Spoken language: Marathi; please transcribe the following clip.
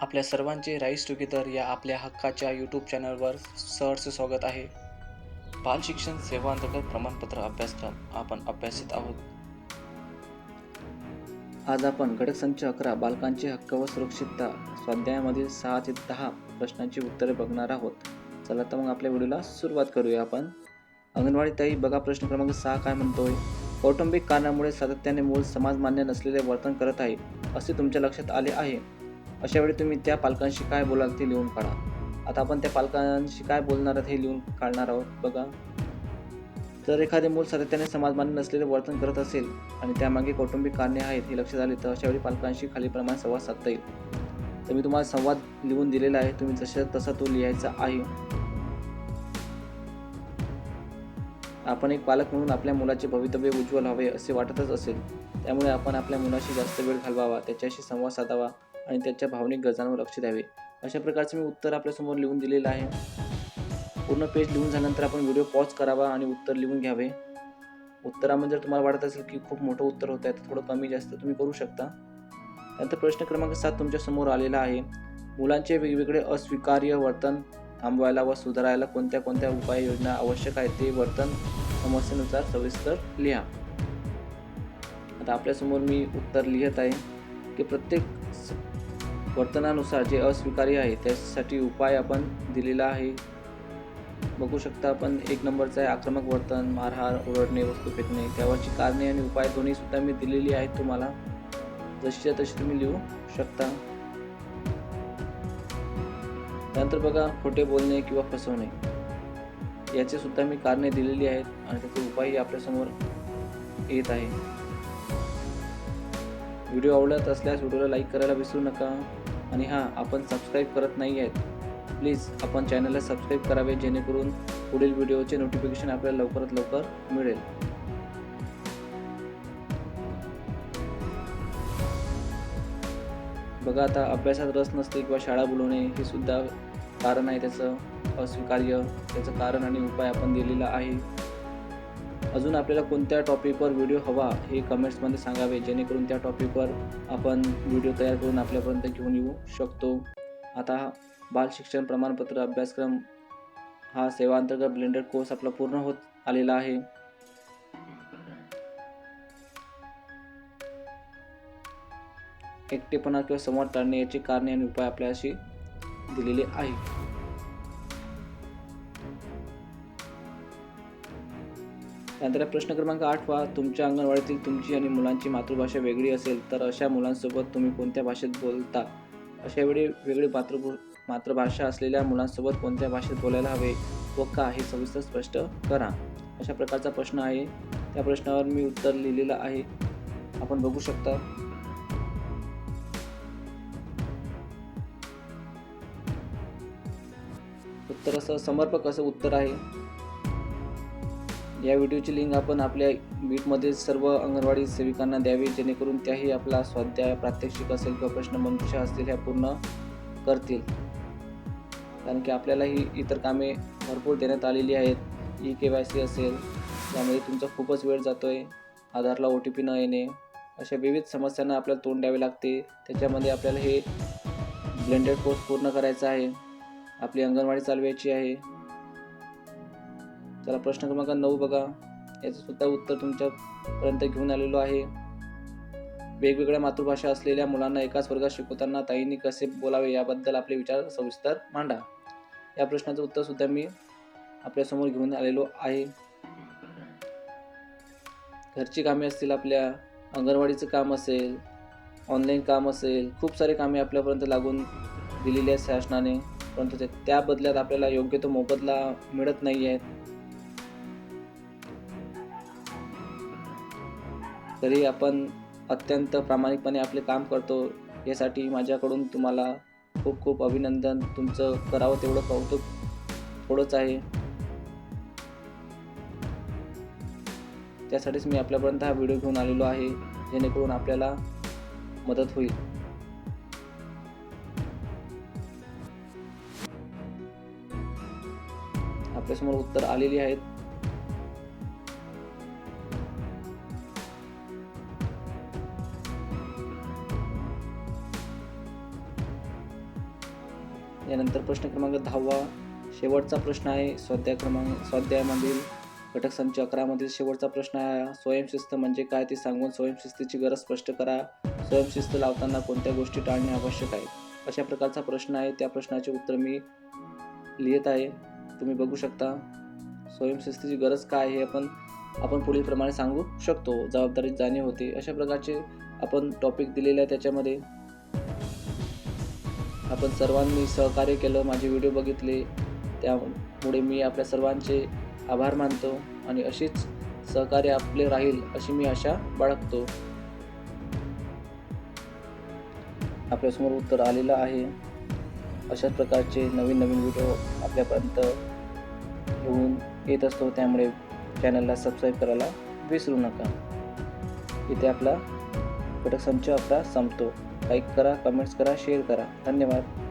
आपल्या सर्वांचे राईस टुगेदर या आपल्या हक्काच्या यूट्यूब चॅनलवर सहर्ष स्वागत आहे. बाल शिक्षण सेवा अंतर्गत प्रमाणपत्र अभ्यासक्रम आपण अभ्यासित आहोत. आज आपण घटक संच अकरा बालकांचे हक्क व सुरक्षितता स्वाध्यायामधील सहा ते दहा प्रश्नांची उत्तरे बघणार आहोत. चला तर मग आपल्या व्हिडिओला सुरुवात करूया आपण. अंगणवाडी ताई बघा प्रश्न क्रमांक सहा काय म्हणतोय? कौटुंबिक कारणामुळे सातत्याने मूल समाज मान्य नसलेले वर्तन करत आहे असे तुमच्या लक्षात आले आहे? अशा वेळी तुम्ही त्या पालकांशी काय बोलाल ते लिहून काढा. आता आपण त्या पालकांशी काय बोलणार आहोत हे लिहून काढणार आहोत बघा. जर एखादे मूल सातत्याने समाजमान्य नसलेले वर्तन करत असेल आणि त्यामागे कौटुंबिक कारणे आहेत हे लक्षात आले तर अशावेळी पालकांशी खालीप्रमाणे संवाद साधता येईल. तर मी तुम्हाला संवाद लिहून दिलेला आहे तुम्ही जशा तसा तो लिहायचा आहे. आपण एक पालक म्हणून आपल्या मुलाचे भवितव्य उज्ज्वल हवे असे वाटतच असेल त्यामुळे आपण आपल्या मुलाशी जास्त वेळ घालवावा त्याच्याशी संवाद साधावा. आणि त्याच्या भावनिक गरजांवर लक्ष द्यावे. अशा प्रकारचं मी उत्तर आपल्यासमोर लिहून दिलेलं आहे. पूर्ण पेज लिहून झाल्यानंतर आपण व्हिडिओ पॉज करावा आणि उत्तर लिहून घ्यावे. उत्तरामध्ये जर तुम्हाला वाटत असेल की खूप मोठं उत्तर होत आहे तर थोडं कमी जास्त तुम्ही करू शकता. त्यानंतर प्रश्न क्रमांक सात तुमच्यासमोर आलेला आहे. मुलांचे वेगवेगळे अस्वीकार्य वर्तन थांबवायला व सुधारायला कोणत्या कोणत्या उपाययोजना आवश्यक आहेत ते वर्तन समस्येनुसार सविस्तर लिहा. आता आपल्यासमोर मी उत्तर लिहित आहे की प्रत्येक वर्तनानुसार जे अस्वीकार्य आहे त्यासाठी उपाय आपण दिलेला आहे. बघू शकता आपण एक नंबरचं आहे आक्रमक वर्तन मारहार ओरडणे वस्तू फेकणे. त्यावरची कारणे आणि उपाय दोन्हीसुद्धा मी दिलेली आहेत तुम्हाला. जशीच्या तशी तुम्ही लिहू शकता. त्यानंतर बघा खोटे बोलणे किंवा फसवणे. याचे सुद्धा मी कारणे दिलेली आहेत आणि त्याचे उपायही आपल्यासमोर येत आहे. व्हिडिओ आवडत असल्यास व्हिडिओला लाईक करायला विसरू नका. आणि हां आपण सबस्क्राईब करत नाही आहेत. प्लीज आपण चॅनलला सबस्क्राईब करावे जेणेकरून पुढील व्हिडिओचे नोटिफिकेशन आपल्याला लवकरात लवकर मिळेल. बघा आता अभ्यासात रस नसते किंवा शाळा बोलवणे हे सुद्धा कारण आहे त्याचं अस्वीकार्य त्याचं कारण आणि उपाय आपण दिलेला आहे. अजून आपल्याला कोणत्या टॉपिकवर व्हिडिओ हवा हे कमेंट्समध्ये सांगावे जेणेकरून त्या टॉपिकवर आपण व्हिडिओ तयार करून आपल्यापर्यंत घेऊन येऊ शकतो. आता बाल शिक्षण प्रमाणपत्र अभ्यासक्रम हा सेवांतर्गत ब्लेंडेड कोर्स आपला पूर्ण होत आलेला आहे. एकटेपणा किंवा संवाद टाळणे याची कारणे आणि उपाय आपल्याशी दिलेले आहे त्यानंतर प्रश्न क्रमांक आठवा तुमच्या अंगणवाडीतील तुमची आणि मुलांची मातृभाषा वेगळी असेल तर अशा मुलांसोबत तुम्ही कोणत्या भाषेत बोलता अशावेळी वेगळी मातृ मातृभाषा असलेल्या मुलांसोबत कोणत्या भाषेत बोलायला हवे व का हे सविस्तर स्पष्ट करा. अशा प्रकारचा प्रश्न आहे. त्या प्रश्नावर मी उत्तर लिहिलेलं आहे. आपण बघू शकता. उत्तर असं समर्पक असं उत्तर आहे. या व्हिडिओची लिंक आपण आपल्या बीटमध्ये सर्व अंगणवाडी सेविकांना द्यावी जेणेकरून त्याही आपला स्वाध्याय प्रात्यक्षिक असेल किंवा प्रश्नमंजुषा असतील ह्या पूर्ण करतील. कारण की आपल्यालाही इतर कामे भरपूर देण्यात आलेली आहेत. ई के वाय सी असेल त्यामध्ये तुमचा खूपच वेळ जातो आहे आधारला ओ टी पी न येणे अशा विविध समस्यांना आपल्याला तोंड द्यावे लागते. त्याच्यामध्ये आपल्याला हे ब्लेंडेड कोर्स पूर्ण करायचा आहे. आपली अंगणवाडी चालवायची आहे. चला प्रश्न क्रमांक नऊ बघा. याचं सुद्धा उत्तर तुमच्यापर्यंत घेऊन आलेलो आहे. वेगवेगळ्या मातृभाषा असलेल्या मुलांना एकाच वर्गात शिकवताना ताईंनी कसे बोलावे याबद्दल आपले विचार सविस्तर मांडा. या प्रश्नाचं उत्तर सुद्धा मी आपल्यासमोर घेऊन आलेलो आहे. घरची कामे असतील आपल्या अंगणवाडीचं काम असेल ऑनलाईन काम असेल खूप सारे कामे आपल्यापर्यंत लागून दिलेली आहेत शासनाने. परंतु त्या बदल्यात आपल्याला योग्य तो मोबदला मिळत नाही आहे तरी आपण अत्यंत प्रामाणिकपणे आपले काम करतो. यासाठी माझ्याकडून तुम्हाला खूप खूप अभिनंदन. तुमचं करावं तेवढं कौतुक थोडंच आहे. त्यासाठीच मी आपल्यापर्यंत हा व्हिडिओ घेऊन आलेलो आहे जेणेकरून आपल्याला मदत होईल. आपल्यासमोर उत्तर आलेली आहेत. यानंतर प्रश्न क्रमांक दहावा. शेवटचा प्रश्न आहे. स्वाध्याय क्रमांक स्वाध्यायामधील घटक संच अकरामधील शेवटचा प्रश्न आहे. स्वयंशिस्त म्हणजे काय ते सांगून स्वयंशिस्तीची गरज स्पष्ट करा. स्वयंशिस्त लावताना कोणत्या गोष्टी टाळणे आवश्यक आहे? अशा प्रकारचा प्रश्न आहे. त्या प्रश्नाचे उत्तर मी लिहित आहे. तुम्ही बघू शकता. स्वयंशिस्तीची गरज काय हे आपण आपण पुढील प्रमाणे सांगू शकतो. जबाबदारी जाणीव होते. अशा प्रकारचे आपण टॉपिक दिलेले आहे त्याच्यामध्ये. आपण सर्वांनी सहकार्य केलं माझे व्हिडिओ बघितले. त्यामुळे मी आपल्या सर्वांचे आभार मानतो आणि अशीच सहकार्य आपले राहील अशी मी आशा बाळगतो. आपल्यासमोर उत्तर आलेलं आहे. अशाच प्रकारचे नवीन नवीन व्हिडिओ आपल्यापर्यंत घेऊन येत असतो. त्यामुळे चॅनलला सबस्क्राईब करायला विसरू नका. इथे आपला घटक संच आपला संपतो. लाईक करा कमेंट्स करा शेअर करा. धन्यवाद.